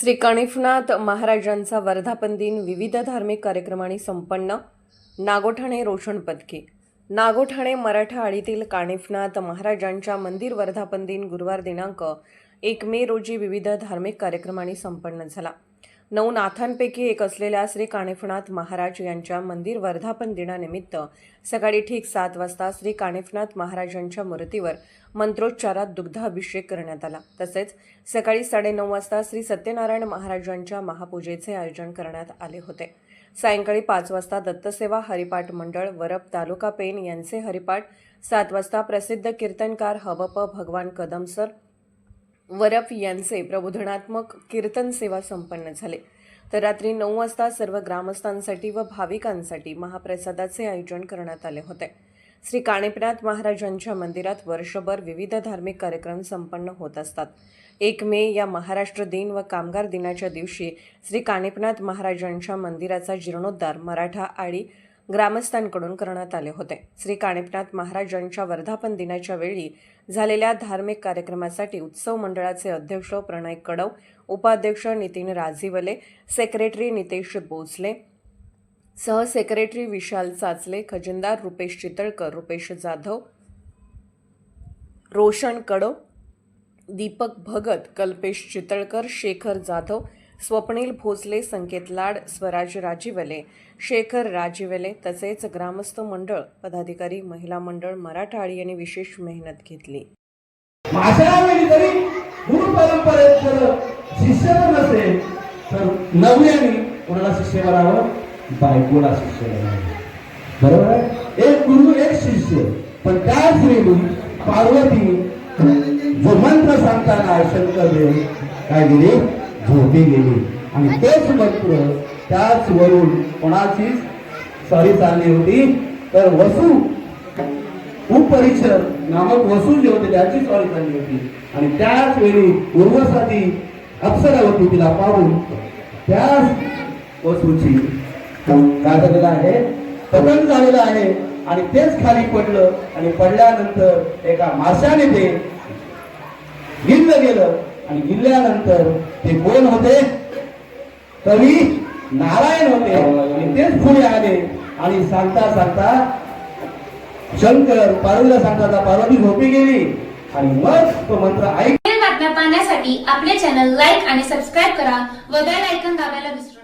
श्री कणिफनाथ महाराजांचा वर्धापन दिन विविध धार्मिक कार्यक्रमांनी संपन्न. नागोठाणे रोशन पदके. नागोठाणे मराठा आळीतील काणिफनाथ महाराजांच्या मंदिर वर्धापन दिन गुरुवार दिनांक एक मे रोजी विविध धार्मिक कार्यक्रमांनी संपन्न झाला. नऊ नाथांपैकी एक असलेल्या श्री काणिफनाथ महाराज यांच्या मंदिर वर्धापन दिनानिमित्त सकाळी ठीक सात वाजता श्री काणिफनाथ महाराजांच्या मूर्तीवर मंत्रोच्चारात दुग्धाभिषेक करण्यात आला. तसेच सकाळी साडेनऊ वाजता श्री सत्यनारायण महाराजांच्या महापूजेचे आयोजन करण्यात आले होते. सायंकाळी पाच वाजता दत्तसेवा हरिपाठ मंडळ वरप तालुका पेन यांचे हरिपाठ सात वाजता प्रसिद्ध कीर्तनकार हबप भगवान कदम सर वरप यांचे प्रबोधनात्मक कीर्तन सेवा संपन्न झाले. तर रात्री नऊ वाजता सर्व ग्रामस्थांसाठी व भाविकांसाठी महाप्रसादाचे आयोजन करण्यात आले होते. श्री काणेपनाथ महाराजांच्या मंदिरात वर्षभर विविध धार्मिक कार्यक्रम संपन्न होत असतात. एक मे या महाराष्ट्र दिन व कामगार दिनाच्या दिवशी श्री काणेपनाथ महाराजांच्या मंदिराचा जीर्णोद्धार मराठा आळी ग्रामस्थांकडून करण्यात आले होते. श्री काणेपनाथ महाराजांच्या वर्धापन दिनाच्या वेळी झालेल्या धार्मिक कार्यक्रमासाठी उत्सव मंडळाचे अध्यक्ष प्रणय कडव उपाध्यक्ष नितीन राजीवले सेक्रेटरी नितेश बोचले सहसेक्रेटरी विशाल चाचले खजिनदार रुपेश चितळकर रुपेश जाधव रोशन कडव दीपक भगत कल्पेश चितळकर शेखर जाधव स्वप्नील भोसले संकेत लाड स्वराज राजीवले शेखर राजीवले तसेच ग्रामस्थ मंडळ पदाधिकारी महिला मंडळ मराठाळी यांनी विशेष मेहनत घेतली. तर नवऱ्याने कोणाला शिष्य बनावं बायकोला शिष्य बनावं बरोबर आहे? एक गुरु एक शिष्य. पण त्या स्त्रीनी पार्वती जो मंत्र सांगताना शंकरदेव काय दिली? झोपी गेली. आणि तेच मंत्र त्याच वरून कोणाची सॉरी चालली होती? तर वसू. उपरिचर नामक वसू जे होते त्याची सॉरी झाली होती. आणि त्याच वेळी उर्वसाती अप्सरा होती तिला पाहून त्याच वसूची काय झालेलं आहे पतन झालेलं आहे. आणि तेच खाली पडलं. आणि पडल्यानंतर एका माशाने ते गिल्लं गेलं आणि गिरल्यानंतर ते कोण होते? कवी नारायण होते. आणि तेच पुढे आले. आणि सांगता सांगता शंकर पार्वतीला सांगता पार्वती झोपी गेली. आणि मग तो मंत्र ऐक बातम्या पाहण्यासाठी आपले चॅनल लाईक आणि सबस्क्राईब करा व बेल ऐकन दाबायला विसरू